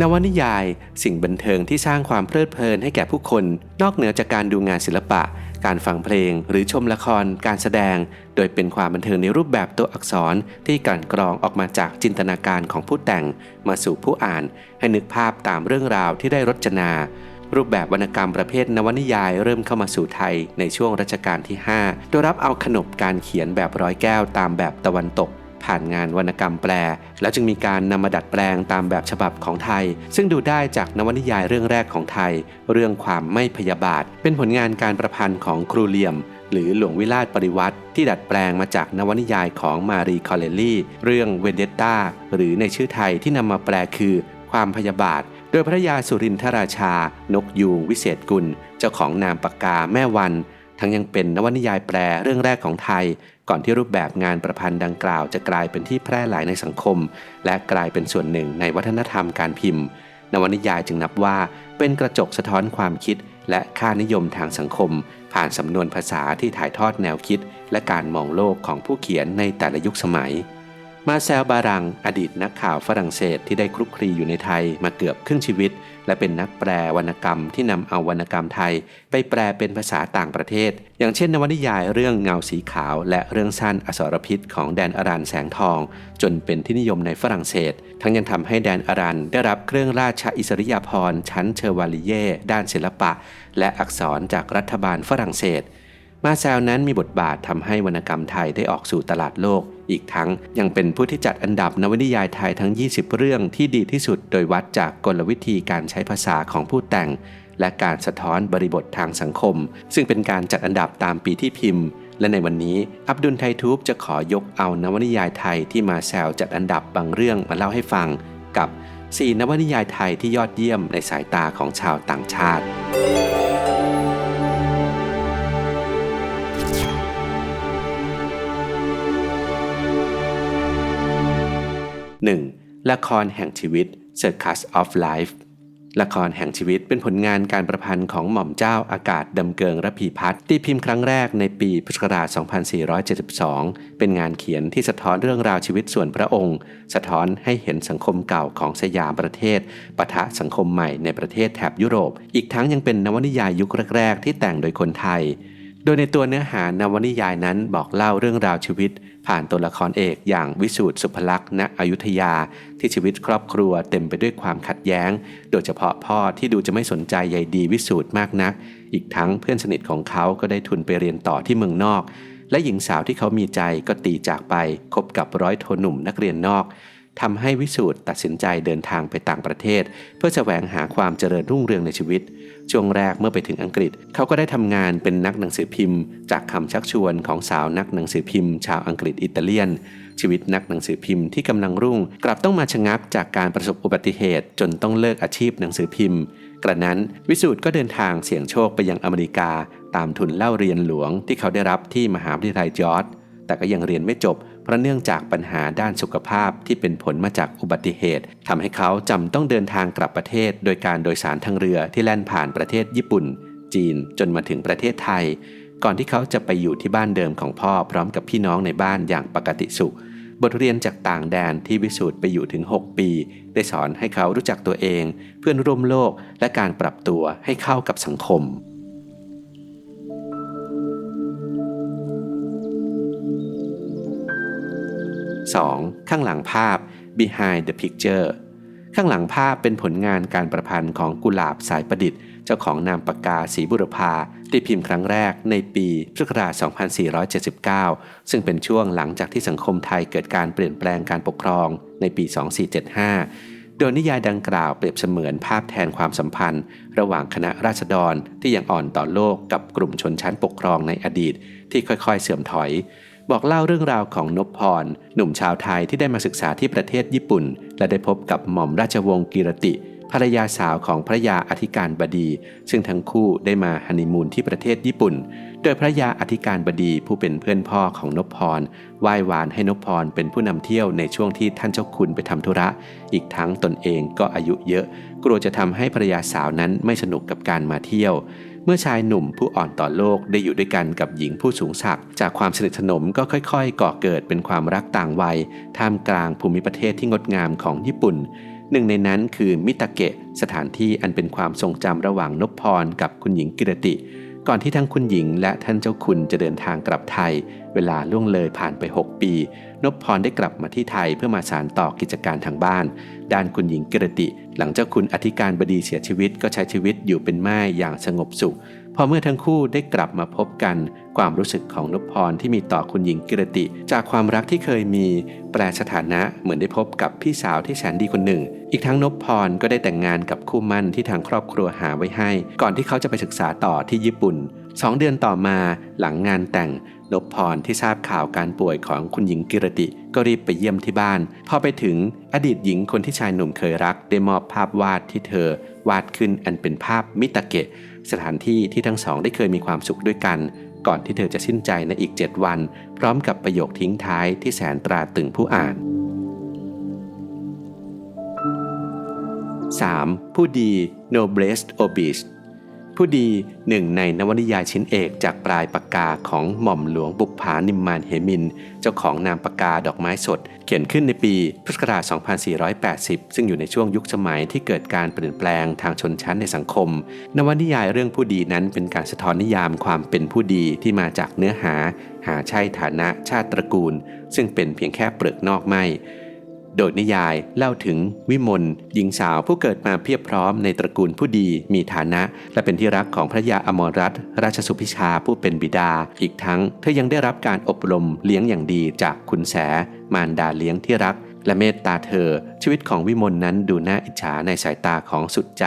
นวนิยาย สิ่งบันเทิงที่สร้างความเพลิดเพลินให้แก่ผู้คน นอกเหนือจากการดูงานศิลปะ การฟังเพลง หรือชมละคร การแสดง โดยเป็นความบันเทิงในรูปแบบตัวอักษรที่กลั่นกรองออกมาจากจินตนาการของผู้แต่ง มาสู่ผู้อ่าน ให้นึกภาพตามเรื่องราวที่ได้รจนา รูปแบบวรรณกรรมประเภทนวนิยายเริ่มเข้ามาสู่ไทยในช่วงรัชกาลที่5โดยรับเอาขนบการเขียนแบบร้อยแก้วตามแบบตะวันตก ผ่านงานวรรณกรรมแปล แล้วจึงมีการนำมาดัดแปลงตามแบบฉบับของไทย ซึ่งดูได้จากนวนิยายเรื่องแรกของไทย เรื่องความไม่พยาบาท เป็นผลงานการประพันธ์ของครูเหลี่ยม หรือหลวงวิลาศปริวัติที่ดัดแปลงมาจากนวนิยายของมารีคอเลลลี่ เรื่องเวนเดตตาหรือในชื่อไทยที่นำมาแปลคือ ความพยาบาท โดยพระยาสุรินทราชา นกยูงวิเศษกุล เจ้าของนามปากกาแม่วัน ทั้งยังเป็นนวนิยายแปลเรื่องแรกของไทย ก่อนที่รูปแบบงานประพันธ์ดังกล่าวจะกลายเป็นที่แพร่หลายในสังคม และกลายเป็นส่วนหนึ่งในวัฒนธรรมการพิมพ์ นวนิยายจึงนับว่าเป็นกระจกสะท้อนความคิด และค่านิยมทางสังคม ผ่านสำนวนภาษาที่ถ่ายทอดแนวคิด และการมองโลกของผู้เขียนในแต่ละยุคสมัย มาแซลบารัง อดีตนักข่าวฝรั่งเศสที่ได้คลุกคลีอยู่ในไทยมาเกือบครึ่งชีวิต และเป็นนักแปลวรรณกรรมที่นำเอาวรรณกรรมไทย ไปแปลเป็นภาษาต่างประเทศ อย่างเช่นนวนิยายเรื่องเงาสีขาว และเรื่องสั้นอสรพิษของแดนอรันแสงทอง จนเป็นที่นิยมในฝรั่งเศส ทั้งยังทำให้แดนอรันได้รับเครื่องราชอิสริยาภรณ์ชั้นเชอวาลิเย่ด้านศิลปะ และอักษรจากรัฐบาลฝรั่งเศส มาแซลนั้นมีบทบาททำให้วรรณกรรมไทยได้ออกสู่ตลาดโลก อีกทั้งยังเป็นผู้ที่จัดอันดับนวนิยายไทยทั้ง 20 เรื่องที่ดีที่สุดโดยวัดจากกลวิธีการใช้ภาษาของผู้แต่ง และการสะท้อนบริบททางสังคม ซึ่งเป็นการจัดอันดับตามปีที่พิมพ์และในวันนี้อับดุลไททูบจะขอยกเอานวนิยายไทยที่มาแซลจัดอันดับบางเรื่องมาเล่าให้ฟัง กับ 4 นวนิยายไทยที่ยอดเยี่ยมในสายตาของชาวต่างชาติ 1. ละครแห่งชีวิต Circus of Life ละครแห่งชีวิตเป็นผลงานการประพันธ์ของหม่อมเจ้าอากาศดำเกิงระพีพัฒน์ตีพิมพ์ครั้งแรกในปีพุทธศักราช 2472 เป็นงานเขียนที่สะท้อนเรื่องราวชีวิตส่วนพระองค์ สะท้อนให้เห็นสังคมเก่าของสยามประเทศปะทะสังคมใหม่ในประเทศแถบยุโรป อีกทั้งยังเป็นนวนิยายยุคแรก ๆ ที่แต่งโดยคนไทย โดยในตัวเนื้อหานวนิยายนั้นบอกเล่าเรื่องราวชีวิต ผ่านตัวละครเอกอย่างวิสูตรสุภลักษณ์ณอยุธยา ที่ชีวิตครอบครัวเต็มไปด้วยความขัดแย้ง โดยเฉพาะพ่อที่ดูจะไม่สนใจใยดีวิสูตรมากนัก อีกทั้งเพื่อนสนิทของเขาก็ได้ทุนไปเรียนต่อที่เมืองนอก และหญิงสาวที่เขามีใจก็ตีจากไปคบกับร้อยโทหนุ่มนักเรียนนอก ทำให้วิสูตรตัดสินใจเดินทางไปต่างประเทศ เพื่อแสวงหาความเจริญรุ่งเรืองในชีวิต ช่วงแรกเมื่อไปถึงอังกฤษ เขาก็ได้ทำงานเป็นนักหนังสือพิมพ์ จากคำชักชวนของสาวนักหนังสือพิมพ์ ชาวอังกฤษอิตาเลียน ชีวิตนักหนังสือพิมพ์ที่กำลังรุ่ง กลับต้องมาชะงักจากการประสบอุบัติเหตุ จนต้องเลิกอาชีพหนังสือพิมพ์ กระนั้นวิสูตรก็เดินทางเสี่ยงโชคไปยังอเมริกา ตามทุนเล่าเรียนหลวงที่เขาได้รับที่มหาวิทยาลัยจอร์จแต่ก็ยังเรียนไม่จบ เพราะเนื่องจากปัญหาด้านสุขภาพที่เป็นผลมาจากอุบัติเหตุทำให้เขาจำต้องเดินทางกลับประเทศ โดยการโดยสารทางเรือที่แล่นผ่านประเทศญี่ปุ่น จีนจนมาถึงประเทศไทย ก่อนที่เขาจะไปอยู่ที่บ้านเดิมของพ่อพร้อมกับพี่น้องในบ้านอย่างปกติสุข บทเรียนจากต่างแดนที่วิสูตรไปอยู่ถึง 6 ปี ได้สอนให้เขารู้จักตัวเอง เพื่อนร่วมโลกและการปรับตัวให้เข้ากับสังคม 2. ข้างหลังภาพ behind the picture ข้างหลังภาพเป็นผลงานการประพันธ์ของกุหลาบสายประดิษฐ์ เจ้าของนามปากกาสีบุรพาตีพิมพ์ครั้งแรกในปีพุทธศักราช2479 ซึ่งเป็นช่วงหลังจากที่สังคมไทยเกิดการเปลี่ยนแปลงการปกครองในปี 2475 โดยนิยายดังกล่าวเปรียบเสมือนภาพแทนความสัมพันธ์ ระหว่างคณะราษฎรที่ยังอ่อนต่อโลกกับกลุ่มชนชั้นปกครองในอดีตที่ค่อยๆ เสื่อมถอย บอกเล่าเรื่องราวของนพพร หนุ่มชาวไทยที่ได้มาศึกษาที่ประเทศญี่ปุ่น และได้พบกับหม่อมราชวงศ์กิรติ ภรรยาสาวของพระยาอธิการบดี ซึ่งทั้งคู่ได้มาฮันนีมูนที่ประเทศญี่ปุ่น โดยพระยาอธิการบดีผู้เป็นเพื่อนพ่อของนพพรไหว้วานให้นพพรเป็นผู้นำเที่ยวในช่วงที่ท่านเจ้าคุณไปทำธุระ อีกทั้งตนเองก็อายุเยอะ กลัวจะทำให้ภรรยาสาวนั้นไม่สนุกกับการมาเที่ยว เมื่อชายหนุ่มผู้อ่อนต่อโลกได้อยู่ด้วยกันกับหญิงผู้สูงศักดิ์จากความสนิทสนมก็ค่อยๆ ก่อเกิดเป็นความรักต่างวัย ท่ามกลางภูมิประเทศที่งดงามของญี่ปุ่น หนึ่งในนั้นคือมิตาเกะ สถานที่อันเป็นความทรงจำระหว่างนพพรกับคุณหญิงกิรติ ก่อนที่ทั้งคุณหญิงและท่านเจ้าคุณจะเดินทางกลับไทย เวลาล่วงเลยผ่านไป 6 ปี นพพรได้กลับมาที่ไทยเพื่อมาสานต่อกิจการทางบ้าน ด้านคุณหญิงกิรติ หลังเจ้าคุณอธิการบดีเสียชีวิตก็ใช้ชีวิตอยู่เป็นม่อย่างสงบสุข พอเมื่อทั้งคู่ได้กลับมาพบกัน ความรู้สึกของนพพรที่มีต่อคุณหญิงกิรติ จากความรักที่เคยมี แปลสถานะเหมือนได้พบกับพี่สาวที่แสนดีคนหนึ่ง อีกทั้งนพพรก็ได้แต่งงานกับคู่มั่นที่ทางครอบครัวหาไว้ให้ ก่อนที่เขาจะไปศึกษาต่อที่ญี่ปุ่นสองเดือนต่อมาหลังงานแต่งนพพรที่ทราบข่าวการป่วยของคุณหญิงกิรติก็รีบไปเยี่ยมที่บ้าน พอไปถึงอดีตหญิงคนที่ชายหนุ่มเคยรัก ได้มอบภาพวาดที่เธอ วาดขึ้นอันเป็นภาพมิตาเกะ สถานที่ที่ทั้งสองได้เคยมีความสุขด้วยกัน ก่อนที่เธอจะสิ้นใจในอีก 7 วัน พร้อมกับประโยคทิ้งท้ายที่แสนตราตึงผู้อ่าน 3. ผู้ดี noblest obis ผู้ดีหนึ่งในนวนิยายชิ้นเอกจากปลายปากกาของหม่อมหลวงบุปผานิมมานเฮมิน เจ้าของนามปากกาดอกไม้สด เขียนขึ้นในปีพุทธศักราช 2480 ซึ่งอยู่ในช่วงยุคสมัยที่เกิดการเปลี่ยนแปลงทางชนชั้นในสังคม นวนิยายเรื่องผู้ดีนั้นเป็นการสะท้อนนิยามความเป็นผู้ดีที่มาจากเนื้อหา หาใช่ฐานะชาติตระกูล ซึ่งเป็นเพียงแค่เปลือกนอกไม่ โดยนิยายเล่าถึงวิมลหญิงสาวผู้เกิดมาเพียบพร้อมในตระกูลผู้ดีมีฐานะ และเป็นที่รักของพระยาอมรรัตราชสุพิชาผู้เป็นบิดา อีกทั้งเธอยังได้รับการอบรมเลี้ยงอย่างดีจากคุณแส มารดาเลี้ยงที่รัก และเมตตาเธอ ชีวิตของวิมลนั้นดูน่าอิจฉาในสายตาของสุดใจ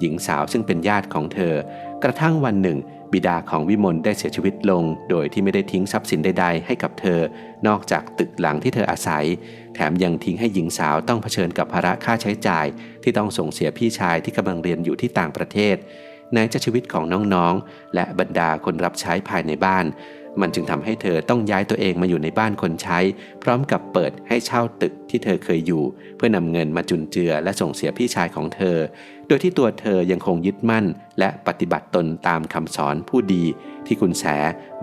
หญิงสาวซึ่งเป็นญาติของเธอ กระทั่งวันหนึ่ง บิดาของวิมลได้เสียชีวิตลง โดยที่ไม่ได้ทิ้งทรัพย์สินใดๆให้กับเธอ นอกจากตึกหลังที่เธออาศัย แถมยังทิ้งให้หญิงสาวต้องเผชิญกับภาระค่าใช้จ่าย ที่ต้องส่งเสียพี่ชายที่กำลังเรียนอยู่ที่ต่างประเทศไหนจะชีวิตของน้องๆ และบรรดาคนรับใช้ภายในบ้าน มันจึงทำให้เธอต้องย้ายตัวเองมาอยู่ในบ้านคนใช้ พร้อมกับเปิดให้เช่าตึกที่เธอเคยอยู่ เพื่อนำเงินมาจุนเจือและส่งเสียพี่ชายของเธอ โดยที่ตัวเธอยังคงยึดมั่น และปฏิบัติตนตามคำสอนผู้ดี ที่คุณแส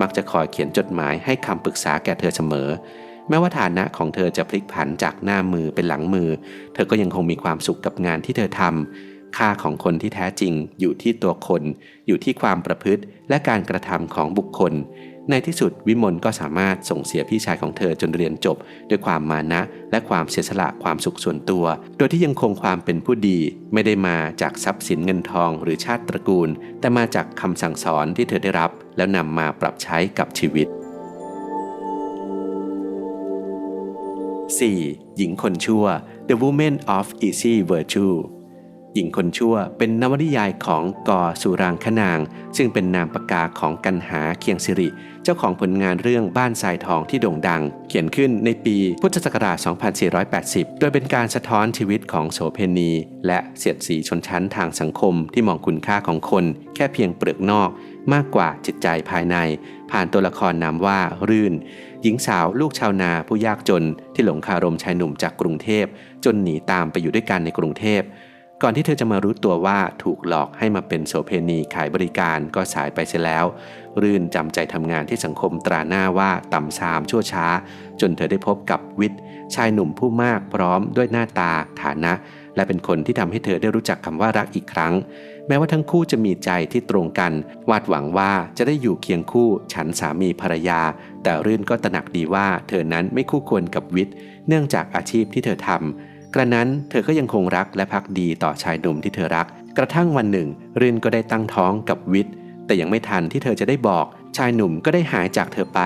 มักจะคอยเขียนจดหมายให้คำปรึกษาแก่เธอเสมอ แม้ว่าฐานะของเธอจะพลิกผันจากหน้ามือเป็นหลังมือ เธอก็ยังคงมีความสุขกับงานที่เธอทำค่าของคนที่แท้จริงอยู่ที่ตัวคน อยู่ที่ความประพฤติและการกระทำของบุคคล ในที่สุดวิมลก็สามารถส่งเสียพี่ชายของเธอจนเรียนจบ ด้วยความมานะ และความเสียสละความสุขส่วนตัว โดยที่ยังคงความเป็นผู้ดี ไม่ได้มาจากทรัพย์สินเงินทองหรือชาติตระกูล แต่มาจากคำสั่งสอนที่เธอได้รับ แล้วนำมาปรับใช้กับชีวิต 4. หญิงคนชั่ว The Woman of Easy Virtue หญิงคนชั่ว เป็นนวนิยายของกอสุรางคนาง ซึ่งเป็นนามปากกาของกันหาเคียงสิริ เจ้าของผลงานเรื่องบ้านทรายทองที่โด่งดัง เขียนขึ้นในปีพุทธศักราช 2480 โดยเป็นการสะท้อนชีวิตของโสเพณี และเสียดสีชนชั้นทางสังคมที่มองคุณค่าของคน แค่เพียงเปลือกนอกมากกว่าจิตใจภายใน ผ่านตัวละครนามว่ารื่น หญิงสาวลูกชาวนาผู้ยากจนที่หลงคารมชายหนุ่มจากกรุงเทพ จนหนีตามไปอยู่ด้วยกันในกรุงเทพ ก่อนที่เธอจะมารู้ตัวว่าถูกหลอกให้มาเป็นโสเพณีขายบริการก็สายไปเสียแล้ว รื่นจำใจทำงานที่สังคมตราหน้าว่าต่ำซามชั่วช้า จนเธอได้พบกับวิทย์ ชายหนุ่มผู้มากพร้อมด้วยหน้าตาฐานะ และเป็นคนที่ทำให้เธอได้รู้จักคำว่ารักอีกครั้ง แม้ว่าทั้งคู่จะมีใจที่ตรงกัน วาดหวังว่าจะได้อยู่เคียงคู่ฉันสามีภรรยา แต่รื่นก็ตระหนักดีว่าเธอนั้นไม่คู่ควรกับวิทย์ เนื่องจากอาชีพที่เธอทำ กระนั้นเธอก็ยังคงรักและพักดีต่อชายหนุ่มที่เธอรัก กระทั่งวันหนึ่งรื่นก็ได้ตั้งท้องกับวิทย์แต่ยังไม่ทันที่เธอจะได้บอก ชายหนุ่มก็ได้หายจากเธอไป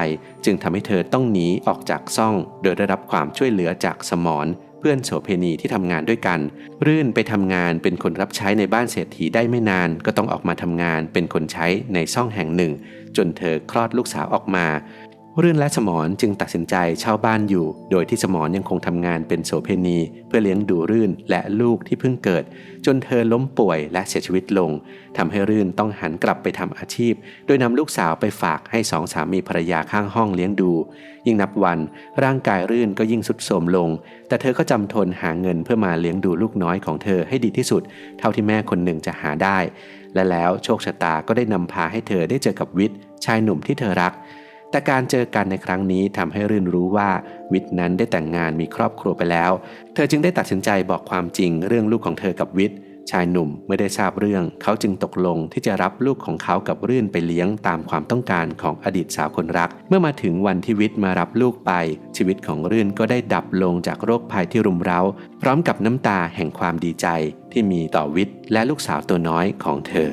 จึงทำให้เธอต้องหนีออกจากซ่อง โดยได้รับความช่วยเหลือจากสมรเพื่อนโสเพณีที่ทำงานด้วยกัน รื่นไปทำงานเป็นคนรับใช้ในบ้านเศรษฐีได้ไม่นาน ก็ต้องออกมาทำงานเป็นคนใช้ในซ่องแห่งหนึ่ง จนเธอคลอดลูกสาวออกมา รื่นและสมรจึงตัดสินใจเช่าบ้านอยู่ โดยที่สมรยังคงทำงานเป็นโสเพณี เพื่อเลี้ยงดูรื่นและลูกที่เพิ่งเกิด จนเธอล้มป่วยและเสียชีวิตลงทำให้รื่นต้องหันกลับไปทำอาชีพ โดยนำลูกสาวไปฝากให้สองสามีภรรยาข้างห้องเลี้ยงดู ยิ่งนับวันร่างกายรื่นก็ยิ่งสุดโทรมลง แต่เธอก็จำทนหาเงินเพื่อมาเลี้ยงดูลูกน้อยของเธอให้ดีที่สุด เท่าที่แม่คนหนึ่งจะหาได้ และแล้วโชคชะตาก็ได้นำพาให้เธอได้เจอกับวิทย์ชายหนุ่มที่เธอรัก แต่การเจอกันในครั้งนี้ทำให้รื่นรู้ว่าวิทย์นั้นได้แต่งงานมีครอบครัวไปแล้ว เธอจึงได้ตัดสินใจบอกความจริงเรื่องลูกของเธอกับวิทย์ชายหนุ่มไม่ได้ทราบเรื่อง เขาจึงตกลงที่จะรับลูกของเขากับรื่นไปเลี้ยงตามความต้องการของอดีตสาวคนรัก เมื่อมาถึงวันที่วิทย์มารับลูกไป ชีวิตของรื่นก็ได้ดับลงจากโรคภัยที่รุมเร้า พร้อมกับน้ำตาแห่งความดีใจที่มีต่อวิทย์และลูกสาวตัวน้อยของเธอ